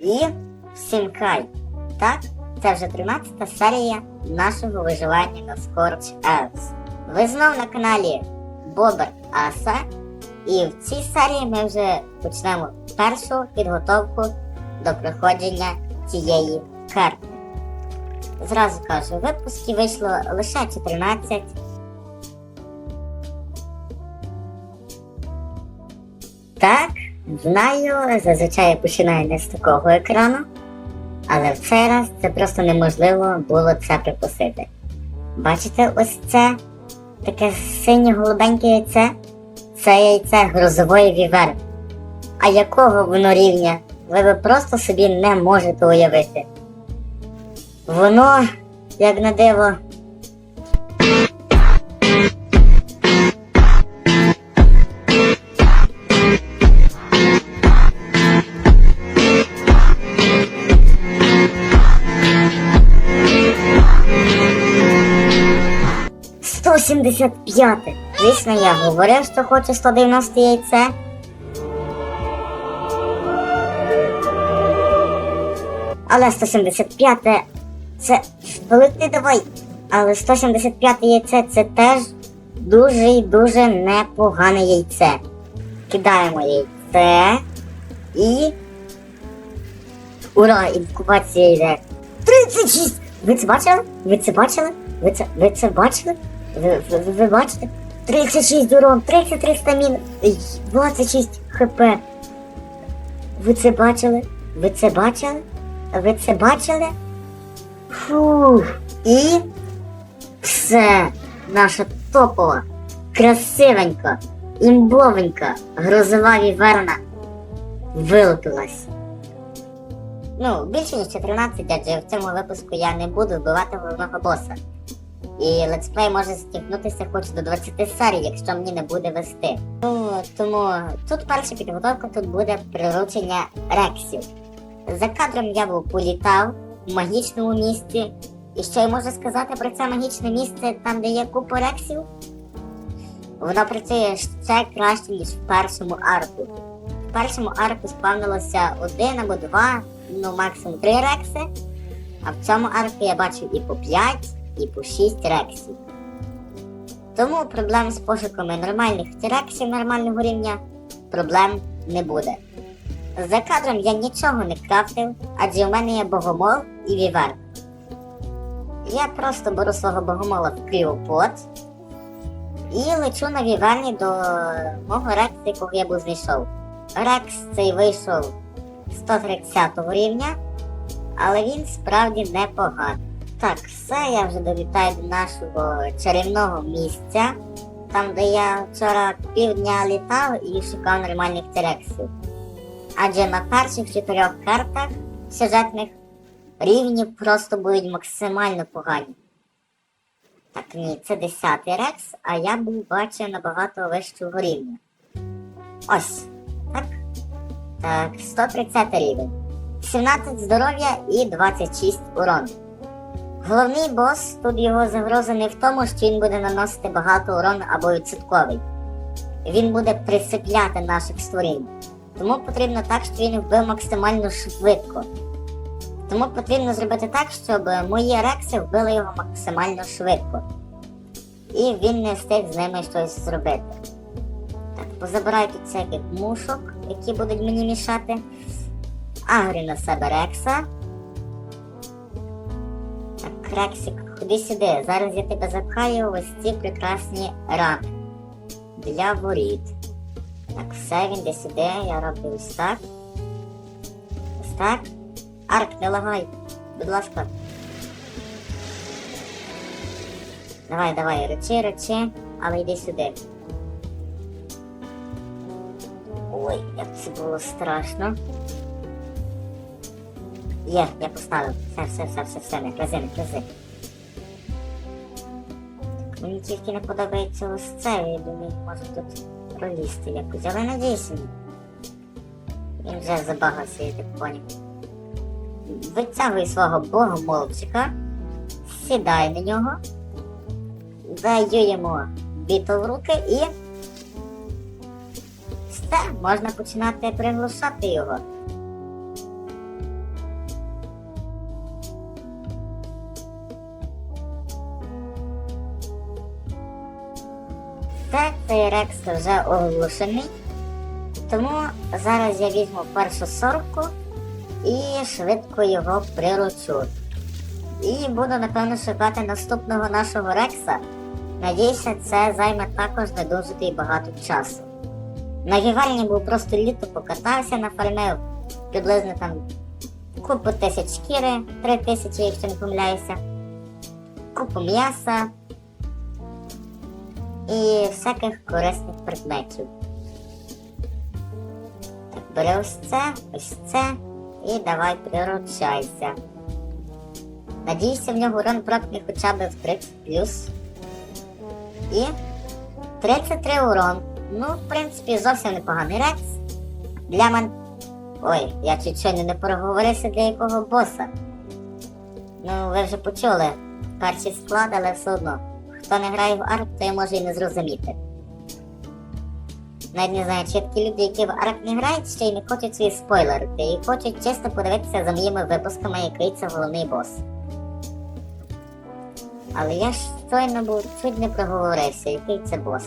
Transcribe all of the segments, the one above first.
І всім хай. Так, це вже 13 серія нашого виживання на Scorch Earth. Ви знов на каналі Бобер Аса. І в цій серії ми вже почнемо першу підготовку до проходження цієї карти. Зразу кажу, випусків вийшло лише 14. Так, знаю, зазвичай я починаю не з такого екрану, але в цей раз це просто неможливо було це припустити. Бачите, ось це таке синє голубеньке яйце? Це яйце грозової віверни. А якого воно рівня, ви би просто собі не можете уявити. Воно, як на диво, Сто сімдесят п'яте. Звісно, я говорив, що хочу 190 яйце. Але 175 це полети давай. Але 175 яйце це теж дуже і дуже непогане яйце. Кидаємо яйце і. Ура! Інкубація йде. 36! Ви це бачили? Ви це бачили? Ви це, ви це бачили? Ви, ви, бачите? 36 урон, 33 стамін, 26 хп. Ви це бачили? Ви це бачили? Ви це бачили? Фух. І все. Наша топова, красивенька, імбовенька, грозова віверна вилупилась. Ну, більше ніж 14, адже в цьому випуску я не буду вбивати головного боса. І летсплей може стягнутися хоч до 20 серій, якщо мені не буде вести. Ну, тому тут перша підготовка, тут буде приручення рексів. За кадром я був політав в магічному місці. І що я можу сказати про це магічне місце, там, де є купа рексів? Воно працює ще краще, ніж в першому арку. В першому арку спавнилося один або два, ну максимум три рекси. А в цьому арку я бачив і по 5, і по 6 рексів. Тому проблем з пошуками нормальних рексів нормального рівня проблем не буде. За кадром я нічого не крафтив, адже у мене є богомол і вівер. Я просто беру свого богомола в кріопот і лечу на віверні до мого рекса, якого я був знайшов. Рекс цей вийшов 130 рівня, але він справді непоганий. Так, все, я вже долітаю до нашого чарівного місця, там де я вчора півдня літав і шукав нормальних терексів. Адже на перших чотирьох картах сюжетних рівні просто будуть максимально погані. Так, ні, це 10 рекс, а я був бачив набагато вищого рівня. Ось. Так. Так, 130 рівень. 17 здоров'я і 26 урон. Головний бос, тут його загроза не в тому, що він буде наносити багато урону або відсотковий. Він буде присипляти наших створінь. Тому потрібно так, щоб він вбив максимально швидко. Тому потрібно зробити так, щоб мої рекси вбили його максимально швидко. І він не встиг з ними щось зробити. Так, позабираю тут всяких мушок, які будуть мені мішати. Агрі на себе рекса. Так, Рексик, ходи сюди. Зараз я тебе запхаю ось ці прекрасні рани. Для воріт. Так, все, він де сюди, я роблю ось так. Ось так. Арк, не лагай, будь ласка. Давай, давай, речи, речи, але йди сюди. Ой, як це було страшно. Є, я поставив. Все, все, все, все, все, не крази, не крази. Мені тільки не подобається ось це, я думаю, може тут пролізти якось, але надіюся. ні. Він вже забагався, я так поняв. Витягуй свого богомолчика, сідай на нього, даю йому біту в руки і. Все, можна починати приглушати його. Проте цей рекс вже оглушений. Тому зараз я візьму першу сорку і швидко його приручу. І буду, напевно, шукати наступного нашого рекса. Надіюся, це займе також не дуже багато часу. На вівальні був просто літо покатався, нафармив приблизно там купу тисяч шкіри, три тисячі, якщо не помиляюся, купу м'яса і всяких корисних предметів. Так, бери ось це, ось це і давай приручайся. Надіюся, в нього урон прокне хоча б в 30 плюс. І 33 урон. Ну, в принципі, зовсім непоганий рекс. Для мен. Ой, я чуть щойно не проговорився для якого боса. Ну, ви вже почули перший склад, але все одно. Хто не грає в арк, той може і не зрозуміти. Навіть не знаю, чи такі люди, які в арк не грають, ще й не хочуть свої спойлерити, і хочуть чисто подивитися за моїми випусками, який це головний бос. Але я ж щойно був чуть не проговорився, який це бос.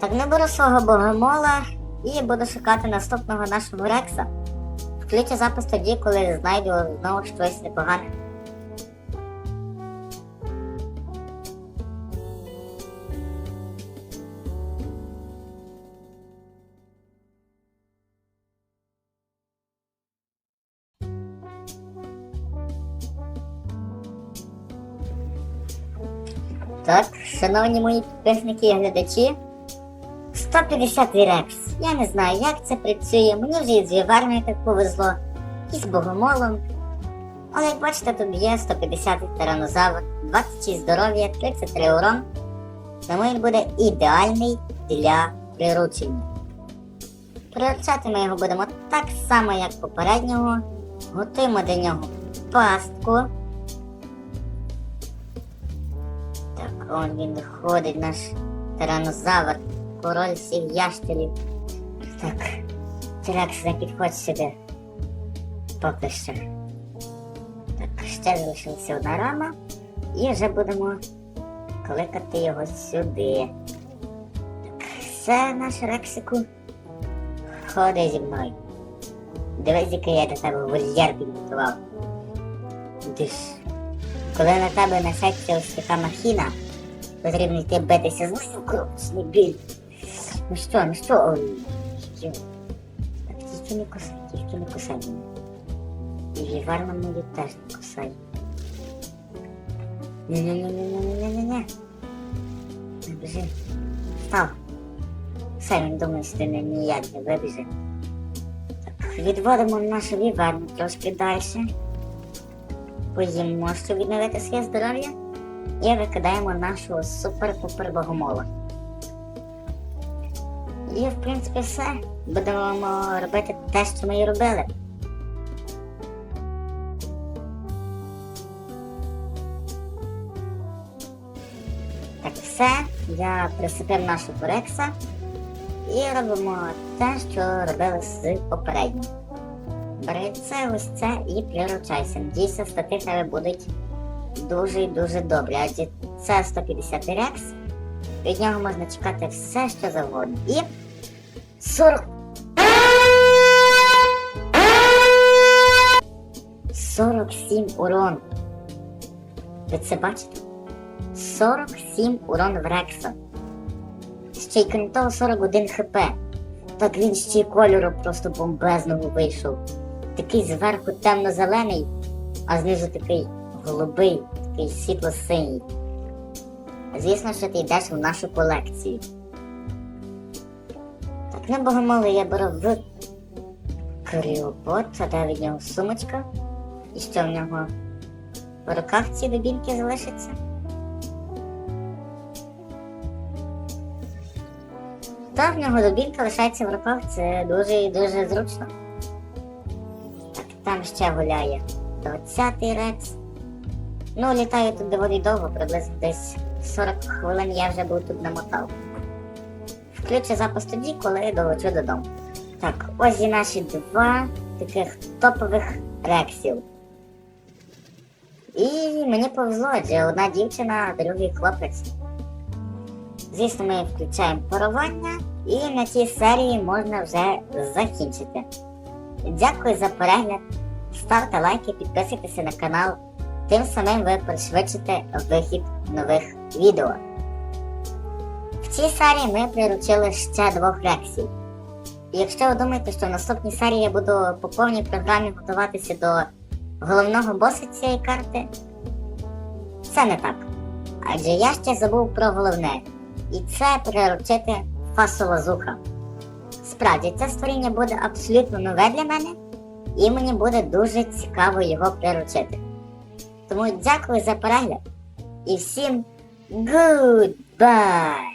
Так не беру свого богомола і буду шукати наступного нашого рекса. Включу запис тоді, коли знайду знову щось непогане. Так, шановні мої підписники і глядачі, 150 рекс. Я не знаю, як це працює. Мені вже і з віварною так повезло, і з богомолом. Але як бачите, тут є 150 тиранозавр, 26 здоров'я, 33 урон. Тому він буде ідеальний для приручення. Приручати ми його будемо так само, як попереднього. Готуємо до нього пастку. Так, он він ходить, наш тиранозавр, король всіх ящерів. Так, Терекс, не підходь сюди. Поки що. Так, ще залишилася одна рама. І вже будемо кликати його сюди. Так, все, наш Рексику. Ходи зі мною. Дивись, який я для тебе вольєр підготував. Диш. Коли на тебе несеться ось така махіна, потрібно йти битися з усім крупчний біль. Ну що, ну що? Ой, що? Так, тільки не кусай, тільки не кусай мене. І віварна мою теж не кусай. Ні-ні-ні-ні-ні-ні-ні-ні. Не біжи. Став. Все, він думає, що ти не ніяк не вибіже. Так, відводимо нашу віварну трошки далі. Поїмо, щоб відновити своє здоров'я. І викидаємо нашого супер-пупер богомола. І в принципі все. Будемо робити те, що ми і робили. Так, все. Я присипив нашу корекса і робимо те, що робили з попереднім. Бери ось це і приручайся. Надійся, стати в тебе будуть дуже і дуже добрі. Адже це 150 рекс. Від нього можна чекати все, що завгодно. І 40. 47 урон. Ви це бачите? 47 урон в Рекса. Ще й крім того 41 хп. Так він ще й кольору просто бомбезного вийшов. Такий зверху темно-зелений, а знизу такий голубий, такий світло-синій. Звісно, що ти йдеш в нашу колекцію. Так, на богомолу я беру в кріопот, а де від нього сумочка. І що в нього в руках ці дубінки залишаться? Та в нього дубінка лишається в руках, це дуже і дуже зручно. Там ще гуляє 20-й рекс. Ну, літаю тут доволі довго, приблизно десь 40 хвилин я вже був тут намотав. Включу запис тоді, коли долечу додому. Так, ось і наші два таких топових рексів. І мені повезло, адже одна дівчина, другий хлопець. Звісно, ми включаємо парування, і на цій серії можна вже закінчити. Дякую за перегляд. Ставте лайки, підписуйтеся на канал. Тим самим ви пришвидшите вихід нових відео. В цій серії ми приручили ще двох рексів. І якщо ви думаєте, що в наступній серії я буду по повній програмі готуватися до головного боса цієї карти, це не так. Адже я ще забув про головне, і це приручити фасолозуха. Справді, це створіння буде абсолютно нове для мене, і мені буде дуже цікаво його приручити. Тому дякую за перегляд і всім goodbye!